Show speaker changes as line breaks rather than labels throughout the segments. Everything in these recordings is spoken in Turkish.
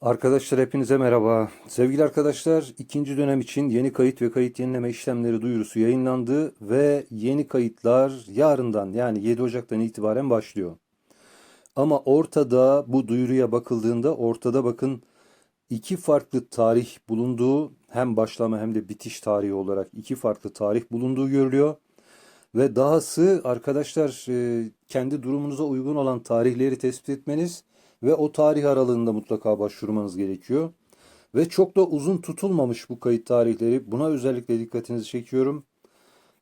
Arkadaşlar hepinize merhaba. Sevgili arkadaşlar ikinci dönem için yeni kayıt ve kayıt yenileme işlemleri duyurusu yayınlandı ve yeni kayıtlar yarından yani 7 Ocak'tan itibaren başlıyor. Ama ortada bu duyuruya bakıldığında ortada bakın iki farklı tarih bulunduğu hem başlama hem de bitiş tarihi olarak iki farklı tarih bulunduğu görülüyor. Ve dahası arkadaşlar e, kendi durumunuza uygun olan tarihleri tespit etmeniz ve o tarih aralığında mutlaka başvurmanız gerekiyor. Ve çok da uzun tutulmamış bu kayıt tarihleri. Buna özellikle dikkatinizi çekiyorum.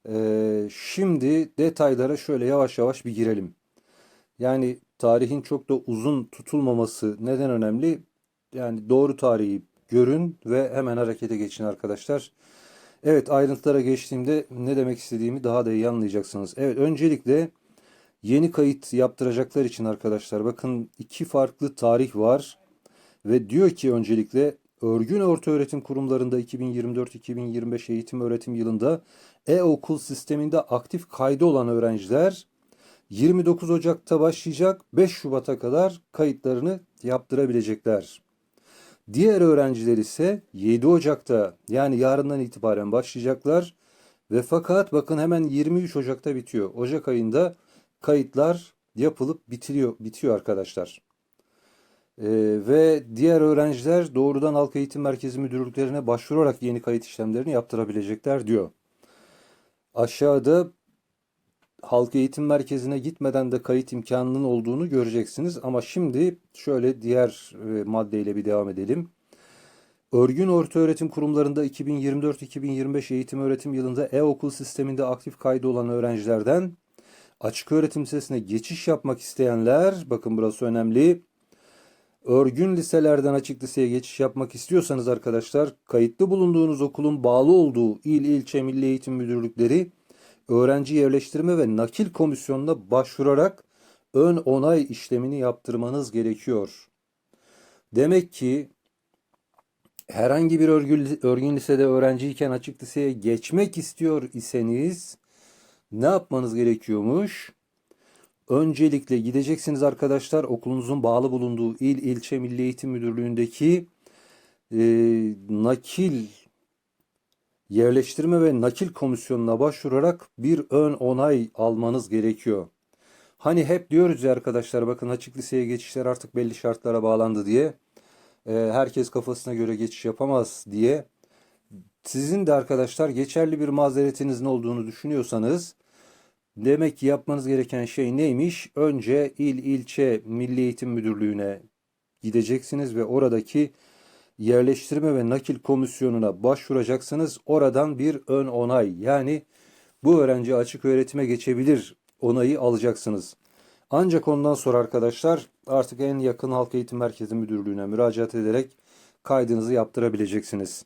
E, şimdi detaylara şöyle yavaş yavaş bir girelim. Yani tarihin çok da uzun tutulmaması neden önemli? Yani doğru tarihi görün ve hemen harekete geçin arkadaşlar. Evet ayrıntılara geçtiğimde ne demek istediğimi daha da iyi anlayacaksınız. Evet öncelikle yeni kayıt yaptıracaklar için arkadaşlar bakın iki farklı tarih var. Ve diyor ki öncelikle örgün ortaöğretim kurumlarında 2024-2025 eğitim öğretim yılında e-okul sisteminde aktif kaydı olan öğrenciler 29 Ocak'ta başlayacak 5 Şubat'a kadar kayıtlarını yaptırabilecekler. Diğer öğrenciler ise 7 Ocak'ta yani yarından itibaren başlayacaklar ve fakat bakın hemen 23 Ocak'ta bitiyor. Ocak ayında kayıtlar yapılıp bitiriyor, bitiyor arkadaşlar. Ee, ve diğer öğrenciler doğrudan Halk Eğitim Merkezi müdürlüklerine başvurarak yeni kayıt işlemlerini yaptırabilecekler diyor. Aşağıda halk eğitim merkezine gitmeden de kayıt imkanının olduğunu göreceksiniz. Ama şimdi şöyle diğer e, maddeyle bir devam edelim. Örgün ortaöğretim kurumlarında 2024-2025 eğitim öğretim yılında e-okul sisteminde aktif kaydı olan öğrencilerden açık öğretim lisesine geçiş yapmak isteyenler, bakın burası önemli. Örgün liselerden açık liseye geçiş yapmak istiyorsanız arkadaşlar, kayıtlı bulunduğunuz okulun bağlı olduğu il, ilçe, milli eğitim müdürlükleri öğrenci yerleştirme ve nakil komisyonuna başvurarak ön onay işlemini yaptırmanız gerekiyor. Demek ki herhangi bir örgün, lisede öğrenciyken açık liseye geçmek istiyor iseniz ne yapmanız gerekiyormuş? Öncelikle gideceksiniz arkadaşlar okulunuzun bağlı bulunduğu il, ilçe, milli eğitim müdürlüğündeki e, nakil yerleştirme ve nakil komisyonuna başvurarak bir ön onay almanız gerekiyor. Hani hep diyoruz ya arkadaşlar bakın açık liseye geçişler artık belli şartlara bağlandı diye. E, herkes kafasına göre geçiş yapamaz diye. Sizin de arkadaşlar geçerli bir mazeretinizin olduğunu düşünüyorsanız demek ki yapmanız gereken şey neymiş? Önce il, ilçe, milli eğitim müdürlüğüne gideceksiniz ve oradaki yerleştirme ve nakil komisyonuna başvuracaksınız. Oradan bir ön onay yani bu öğrenci açık öğretime geçebilir onayı alacaksınız. Ancak ondan sonra arkadaşlar artık en yakın halk eğitim merkezi müdürlüğüne müracaat ederek kaydınızı yaptırabileceksiniz.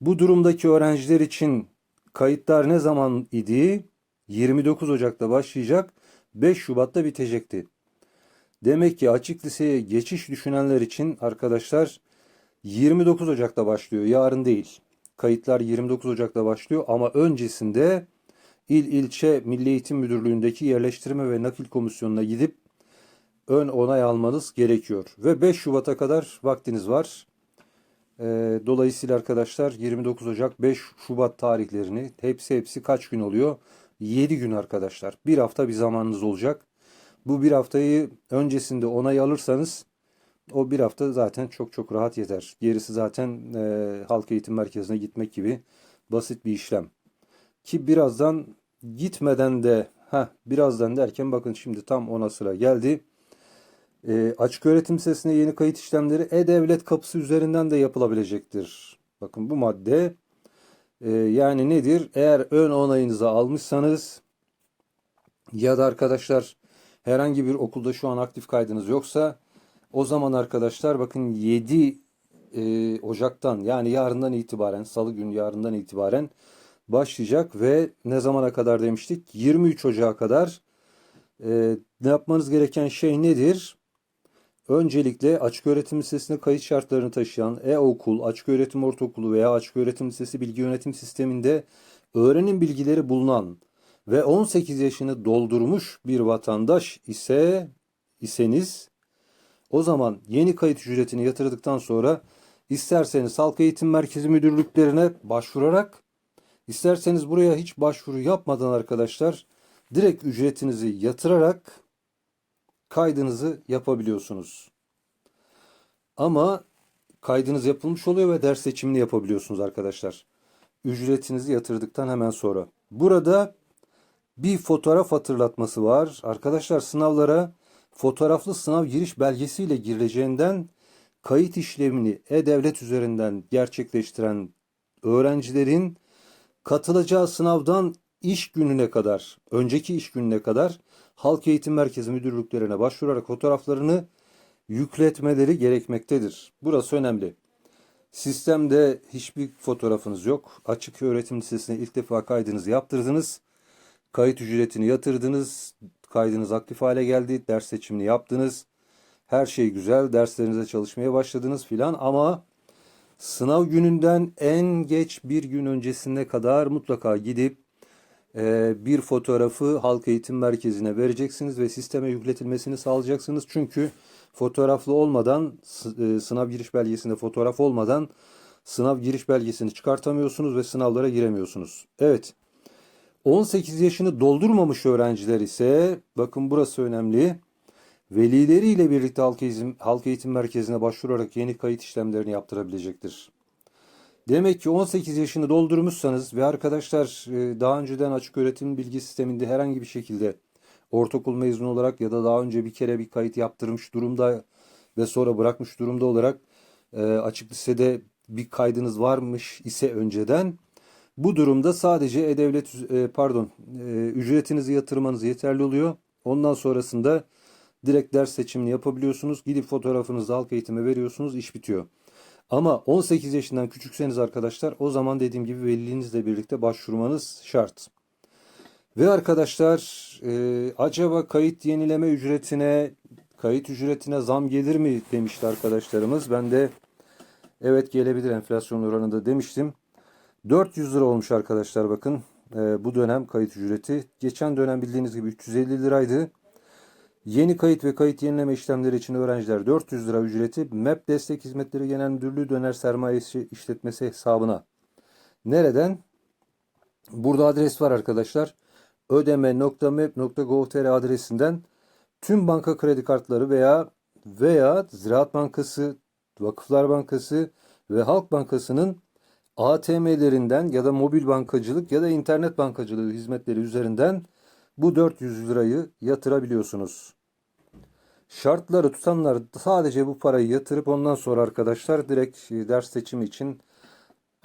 Bu durumdaki öğrenciler için kayıtlar ne zaman idi? 29 Ocak'ta başlayacak, 5 Şubat'ta bitecekti. Demek ki açık liseye geçiş düşünenler için arkadaşlar 29 Ocak'ta başlıyor. Yarın değil. Kayıtlar 29 Ocak'ta başlıyor ama öncesinde il ilçe Milli Eğitim Müdürlüğü'ndeki yerleştirme ve nakil komisyonuna gidip ön onay almanız gerekiyor. Ve 5 Şubat'a kadar vaktiniz var. Ee, dolayısıyla arkadaşlar 29 Ocak 5 Şubat tarihlerini hepsi hepsi kaç gün oluyor? 7 gün arkadaşlar. Bir hafta bir zamanınız olacak. Bu bir haftayı öncesinde onay alırsanız o bir hafta zaten çok çok rahat yeter. Gerisi zaten e, halk eğitim merkezine gitmek gibi basit bir işlem. Ki birazdan gitmeden de ha birazdan derken bakın şimdi tam ona sıra geldi. E, açık öğretim sesine yeni kayıt işlemleri e-devlet kapısı üzerinden de yapılabilecektir. Bakın bu madde e, yani nedir? Eğer ön onayınızı almışsanız ya da arkadaşlar herhangi bir okulda şu an aktif kaydınız yoksa o zaman arkadaşlar bakın 7 e, Ocak'tan yani yarından itibaren salı günü yarından itibaren başlayacak ve ne zamana kadar demiştik? 23 Ocak'a kadar e, ne yapmanız gereken şey nedir? Öncelikle açık öğretim lisesine kayıt şartlarını taşıyan e-okul, açık öğretim ortaokulu veya açık öğretim lisesi bilgi yönetim sisteminde öğrenim bilgileri bulunan ve 18 yaşını doldurmuş bir vatandaş ise iseniz O zaman yeni kayıt ücretini yatırdıktan sonra isterseniz halk eğitim merkezi müdürlüklerine başvurarak isterseniz buraya hiç başvuru yapmadan arkadaşlar direkt ücretinizi yatırarak kaydınızı yapabiliyorsunuz. Ama kaydınız yapılmış oluyor ve ders seçimini yapabiliyorsunuz arkadaşlar. Ücretinizi yatırdıktan hemen sonra. Burada bir fotoğraf hatırlatması var. Arkadaşlar sınavlara fotoğraflı sınav giriş belgesiyle girileceğinden kayıt işlemini e-devlet üzerinden gerçekleştiren öğrencilerin katılacağı sınavdan iş gününe kadar, önceki iş gününe kadar Halk Eğitim Merkezi müdürlüklerine başvurarak fotoğraflarını yükletmeleri gerekmektedir. Burası önemli. Sistemde hiçbir fotoğrafınız yok. Açık öğretim lisesine ilk defa kaydınızı yaptırdınız. Kayıt ücretini yatırdınız. Kaydınız aktif hale geldi. Ders seçimini yaptınız. Her şey güzel. Derslerinize çalışmaya başladınız filan ama sınav gününden en geç bir gün öncesine kadar mutlaka gidip bir fotoğrafı halk eğitim merkezine vereceksiniz ve sisteme yükletilmesini sağlayacaksınız. Çünkü fotoğraflı olmadan e, sınav giriş belgesinde fotoğraf olmadan sınav giriş belgesini çıkartamıyorsunuz ve sınavlara giremiyorsunuz. Evet. 18 yaşını doldurmamış öğrenciler ise bakın burası önemli. Velileriyle birlikte halk eğitim, halk eğitim merkezine başvurarak yeni kayıt işlemlerini yaptırabilecektir. Demek ki 18 yaşını doldurmuşsanız ve arkadaşlar e, daha önceden açık öğretim bilgi sisteminde herhangi bir şekilde ortaokul mezunu olarak ya da daha önce bir kere bir kayıt yaptırmış durumda ve sonra bırakmış durumda olarak e, açık lisede bir kaydınız varmış ise önceden bu durumda sadece e-devlet e, pardon ücretinizi yatırmanız yeterli oluyor. Ondan sonrasında direkt ders seçimini yapabiliyorsunuz. Gidip fotoğrafınızı halk eğitime veriyorsunuz. iş bitiyor. Ama 18 yaşından küçükseniz arkadaşlar o zaman dediğim gibi velilinizle birlikte başvurmanız şart. Ve arkadaşlar e, acaba kayıt yenileme ücretine kayıt ücretine zam gelir mi demişti arkadaşlarımız. Ben de evet gelebilir enflasyon oranında demiştim. 400 lira olmuş arkadaşlar bakın e, bu dönem kayıt ücreti. Geçen dönem bildiğiniz gibi 350 liraydı. Yeni kayıt ve kayıt yenileme işlemleri için öğrenciler 400 lira ücreti MEP Destek Hizmetleri Genel Müdürlüğü döner sermayesi işletmesi hesabına. Nereden? Burada adres var arkadaşlar. ödeme.mep.gov.tr adresinden tüm banka kredi kartları veya veya Ziraat Bankası, Vakıflar Bankası ve Halk Bankası'nın ATM'lerinden ya da mobil bankacılık ya da internet bankacılığı hizmetleri üzerinden bu 400 lirayı yatırabiliyorsunuz. Şartları tutanlar sadece bu parayı yatırıp ondan sonra arkadaşlar direkt e, ders seçimi için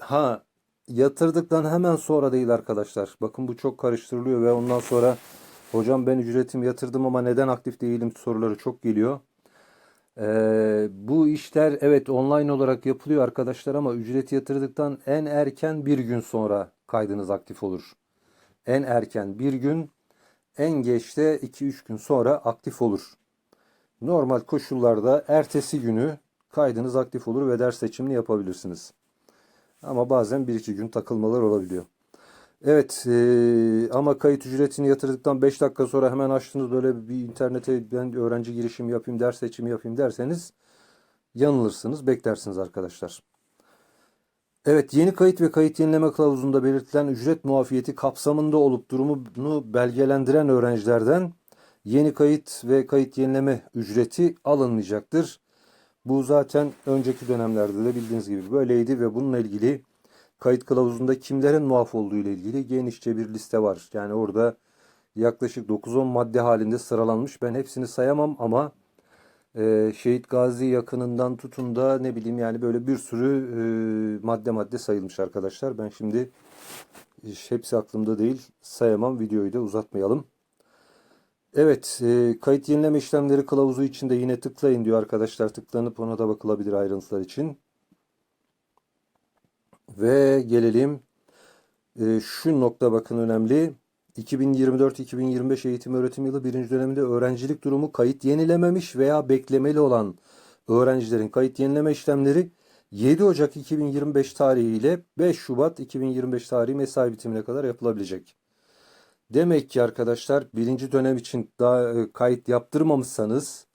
ha yatırdıktan hemen sonra değil arkadaşlar. Bakın bu çok karıştırılıyor ve ondan sonra hocam ben ücretimi yatırdım ama neden aktif değilim soruları çok geliyor. Ee, bu işler evet online olarak yapılıyor arkadaşlar ama ücreti yatırdıktan en erken bir gün sonra kaydınız aktif olur. En erken bir gün en geç de 2-3 gün sonra aktif olur. Normal koşullarda ertesi günü kaydınız aktif olur ve ders seçimini yapabilirsiniz. Ama bazen 1-2 gün takılmalar olabiliyor. Evet eee, ama kayıt ücretini yatırdıktan 5 dakika sonra hemen açtınız böyle bir internete ben öğrenci girişimi yapayım, ders seçimi yapayım derseniz yanılırsınız, beklersiniz arkadaşlar. Evet, yeni kayıt ve kayıt yenileme kılavuzunda belirtilen ücret muafiyeti kapsamında olup durumunu belgelendiren öğrencilerden yeni kayıt ve kayıt yenileme ücreti alınmayacaktır. Bu zaten önceki dönemlerde de bildiğiniz gibi böyleydi ve bununla ilgili kayıt kılavuzunda kimlerin muaf olduğu ile ilgili genişçe bir liste var. Yani orada yaklaşık 9-10 madde halinde sıralanmış. Ben hepsini sayamam ama e, Şehit Gazi yakınından tutun da ne bileyim yani böyle bir sürü e, madde madde sayılmış arkadaşlar. Ben şimdi hepsi aklımda değil sayamam videoyu da uzatmayalım. Evet e, kayıt yenileme işlemleri kılavuzu içinde yine tıklayın diyor arkadaşlar. Tıklanıp ona da bakılabilir ayrıntılar için. Ve gelelim e, şu nokta bakın önemli. 2024-2025 eğitim öğretim yılı birinci döneminde öğrencilik durumu kayıt yenilememiş veya beklemeli olan öğrencilerin kayıt yenileme işlemleri 7 Ocak 2025 tarihi ile 5 Şubat 2025 tarihi mesai bitimine kadar yapılabilecek. Demek ki arkadaşlar birinci dönem için daha e, kayıt yaptırmamışsanız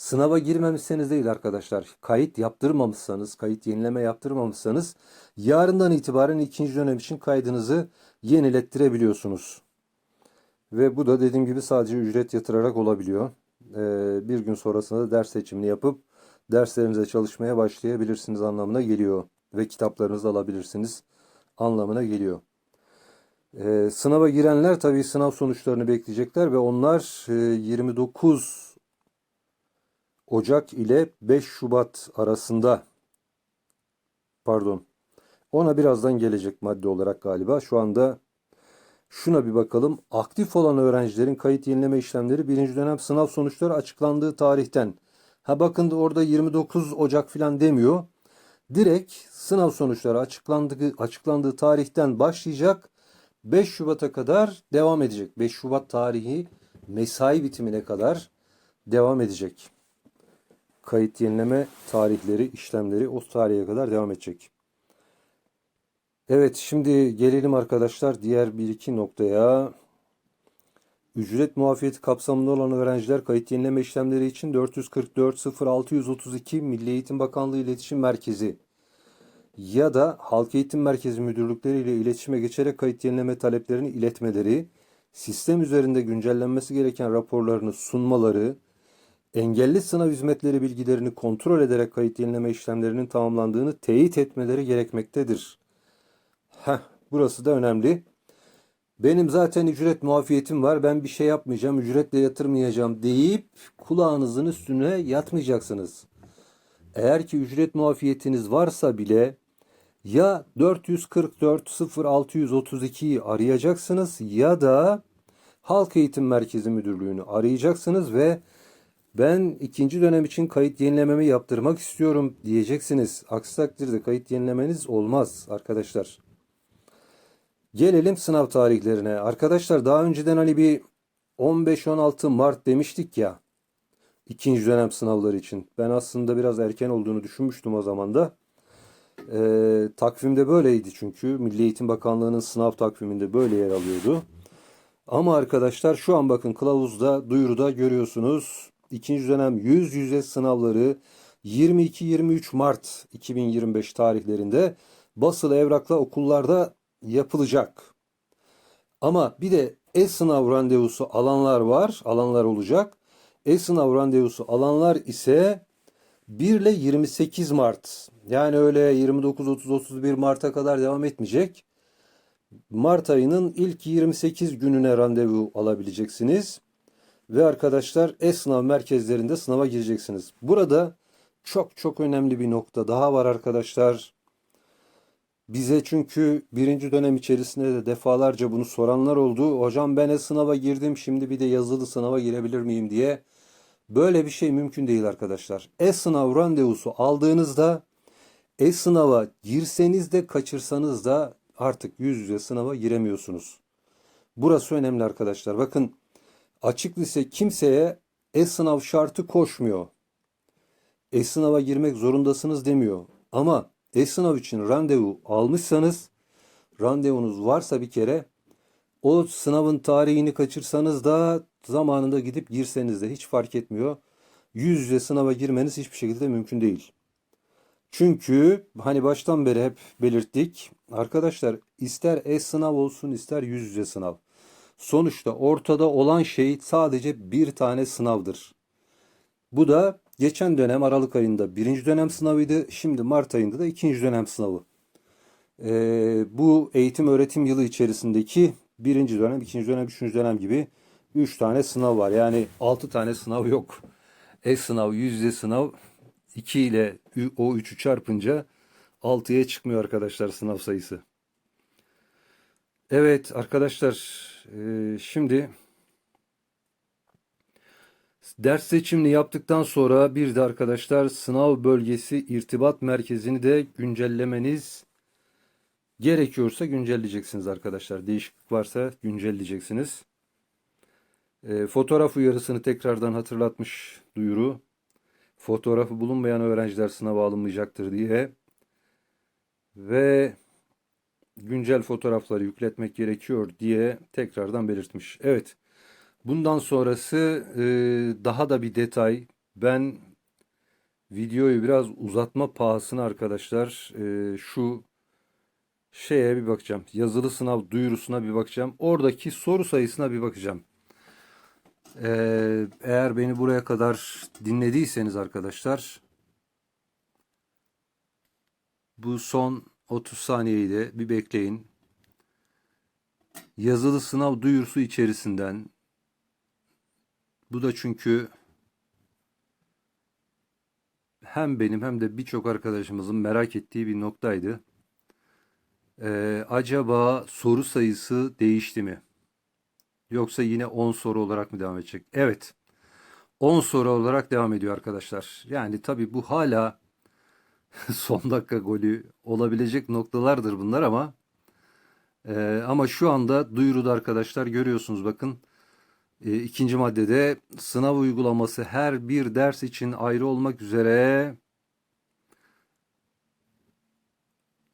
Sınava girmemişseniz değil arkadaşlar. Kayıt yaptırmamışsanız, kayıt yenileme yaptırmamışsanız yarından itibaren ikinci dönem için kaydınızı yenilettirebiliyorsunuz. Ve bu da dediğim gibi sadece ücret yatırarak olabiliyor. Ee, bir gün sonrasında da ders seçimini yapıp derslerinize çalışmaya başlayabilirsiniz anlamına geliyor. Ve kitaplarınızı alabilirsiniz anlamına geliyor. Ee, sınava girenler tabii sınav sonuçlarını bekleyecekler ve onlar e, 29 Ocak ile 5 Şubat arasında pardon ona birazdan gelecek madde olarak galiba. Şu anda şuna bir bakalım. Aktif olan öğrencilerin kayıt yenileme işlemleri birinci dönem sınav sonuçları açıklandığı tarihten. Ha bakın da orada 29 Ocak falan demiyor. Direkt sınav sonuçları açıklandığı, açıklandığı tarihten başlayacak. 5 Şubat'a kadar devam edecek. 5 Şubat tarihi mesai bitimine kadar devam edecek. Kayıt yenileme tarihleri, işlemleri o tarihe kadar devam edecek. Evet, şimdi gelelim arkadaşlar diğer bir iki noktaya. Ücret muafiyeti kapsamında olan öğrenciler kayıt yenileme işlemleri için 444 0632 Milli Eğitim Bakanlığı İletişim Merkezi ya da Halk Eğitim Merkezi müdürlükleri ile iletişime geçerek kayıt yenileme taleplerini iletmeleri, sistem üzerinde güncellenmesi gereken raporlarını sunmaları, engelli sınav hizmetleri bilgilerini kontrol ederek kayıt yenileme işlemlerinin tamamlandığını teyit etmeleri gerekmektedir. Heh, burası da önemli. Benim zaten ücret muafiyetim var. Ben bir şey yapmayacağım, ücretle yatırmayacağım deyip kulağınızın üstüne yatmayacaksınız. Eğer ki ücret muafiyetiniz varsa bile ya 444 0632'yi arayacaksınız ya da Halk Eğitim Merkezi Müdürlüğü'nü arayacaksınız ve ben ikinci dönem için kayıt yenilememi yaptırmak istiyorum diyeceksiniz. Aksi takdirde kayıt yenilemeniz olmaz arkadaşlar. Gelelim sınav tarihlerine. Arkadaşlar daha önceden hani bir 15-16 Mart demiştik ya. ikinci dönem sınavları için. Ben aslında biraz erken olduğunu düşünmüştüm o zaman da. Ee, takvimde böyleydi çünkü. Milli Eğitim Bakanlığı'nın sınav takviminde böyle yer alıyordu. Ama arkadaşlar şu an bakın kılavuzda, duyuruda görüyorsunuz. İkinci dönem yüz yüze sınavları 22-23 Mart 2025 tarihlerinde basılı evrakla okullarda yapılacak. Ama bir de e-sınav randevusu alanlar var, alanlar olacak. E-sınav randevusu alanlar ise 1 ile 28 Mart. Yani öyle 29, 30, 31 Mart'a kadar devam etmeyecek. Mart ayının ilk 28 gününe randevu alabileceksiniz. Ve arkadaşlar e-sınav merkezlerinde sınava gireceksiniz. Burada çok çok önemli bir nokta daha var arkadaşlar. Bize çünkü birinci dönem içerisinde de defalarca bunu soranlar oldu. Hocam ben e-sınava girdim şimdi bir de yazılı sınava girebilir miyim diye. Böyle bir şey mümkün değil arkadaşlar. E-sınav randevusu aldığınızda e-sınava girseniz de kaçırsanız da artık yüz yüze sınava giremiyorsunuz. Burası önemli arkadaşlar. Bakın açık lise kimseye e-sınav şartı koşmuyor. E-sınava girmek zorundasınız demiyor. Ama e-sınav için randevu almışsanız, randevunuz varsa bir kere o sınavın tarihini kaçırsanız da zamanında gidip girseniz de hiç fark etmiyor. Yüz yüze sınava girmeniz hiçbir şekilde mümkün değil. Çünkü hani baştan beri hep belirttik. Arkadaşlar ister e-sınav olsun ister yüz yüze sınav. Sonuçta ortada olan şey sadece bir tane sınavdır. Bu da geçen dönem Aralık ayında birinci dönem sınavıydı. Şimdi Mart ayında da ikinci dönem sınavı. Ee, bu eğitim öğretim yılı içerisindeki birinci dönem, ikinci dönem, üçüncü dönem gibi üç tane sınav var. Yani altı tane sınav yok. E-sınav, yüz yüze sınav 2 ile o 3'ü çarpınca 6'ya çıkmıyor arkadaşlar sınav sayısı. Evet arkadaşlar e, şimdi ders seçimini yaptıktan sonra bir de arkadaşlar sınav bölgesi irtibat merkezini de güncellemeniz gerekiyorsa güncelleyeceksiniz arkadaşlar. Değişiklik varsa güncelleyeceksiniz. E, fotoğraf uyarısını tekrardan hatırlatmış duyuru fotoğrafı bulunmayan öğrenciler sınava alınmayacaktır diye ve güncel fotoğrafları yükletmek gerekiyor diye tekrardan belirtmiş. Evet. Bundan sonrası e, daha da bir detay, Ben videoyu biraz uzatma pahasına arkadaşlar e, şu şeye bir bakacağım. Yazılı sınav duyurusuna bir bakacağım. Oradaki soru sayısına bir bakacağım. Ee, eğer beni buraya kadar dinlediyseniz arkadaşlar bu son 30 saniyeyi de bir bekleyin. Yazılı sınav duyurusu içerisinden bu da çünkü hem benim hem de birçok arkadaşımızın merak ettiği bir noktaydı. Ee, acaba soru sayısı değişti mi? Yoksa yine 10 soru olarak mı devam edecek? Evet. 10 soru olarak devam ediyor arkadaşlar. Yani tabii bu hala son dakika golü olabilecek noktalardır bunlar ama e, ama şu anda duyuruda arkadaşlar görüyorsunuz bakın e, ikinci maddede sınav uygulaması her bir ders için ayrı olmak üzere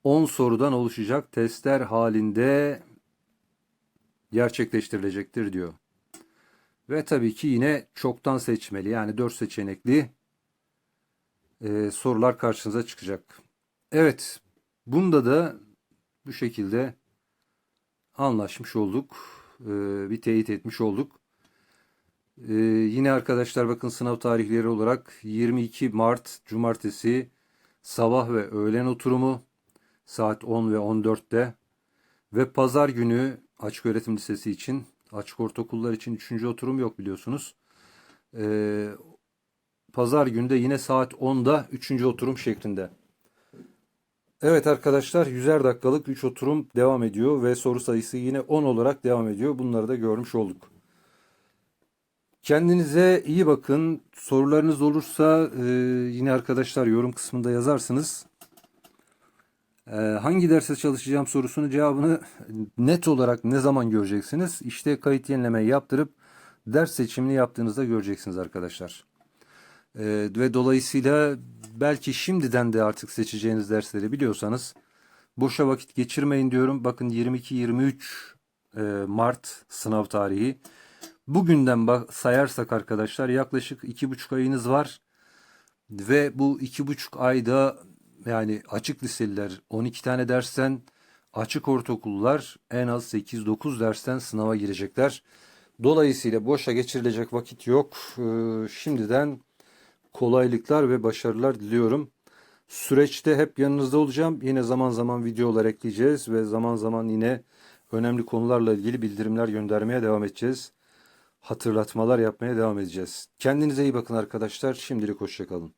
10 sorudan oluşacak testler halinde gerçekleştirilecektir diyor. Ve tabii ki yine çoktan seçmeli yani 4 seçenekli e, sorular karşınıza çıkacak. Evet, bunda da bu şekilde anlaşmış olduk. E, bir teyit etmiş olduk. E, yine arkadaşlar bakın sınav tarihleri olarak 22 Mart Cumartesi sabah ve öğlen oturumu saat 10 ve 14'te ve pazar günü açık öğretim lisesi için açık ortaokullar için 3. oturum yok biliyorsunuz. Ee, pazar günü de yine saat 10'da 3. oturum şeklinde. Evet arkadaşlar 100'er dakikalık 3 oturum devam ediyor ve soru sayısı yine 10 olarak devam ediyor. Bunları da görmüş olduk. Kendinize iyi bakın. Sorularınız olursa e, yine arkadaşlar yorum kısmında yazarsınız. E, hangi derse çalışacağım sorusunun cevabını net olarak ne zaman göreceksiniz? İşte kayıt yenileme yaptırıp ders seçimini yaptığınızda göreceksiniz arkadaşlar. E, ve dolayısıyla belki şimdiden de artık seçeceğiniz dersleri biliyorsanız boşa vakit geçirmeyin diyorum. Bakın 22-23 e, Mart sınav tarihi. Bugünden sayarsak arkadaşlar yaklaşık iki buçuk ayınız var. Ve bu iki buçuk ayda yani açık liseliler 12 tane dersten açık ortaokullar en az 8-9 dersten sınava girecekler. Dolayısıyla boşa geçirilecek vakit yok. Ee, şimdiden kolaylıklar ve başarılar diliyorum. Süreçte hep yanınızda olacağım. Yine zaman zaman videolar ekleyeceğiz ve zaman zaman yine önemli konularla ilgili bildirimler göndermeye devam edeceğiz. Hatırlatmalar yapmaya devam edeceğiz. Kendinize iyi bakın arkadaşlar. Şimdilik hoşçakalın.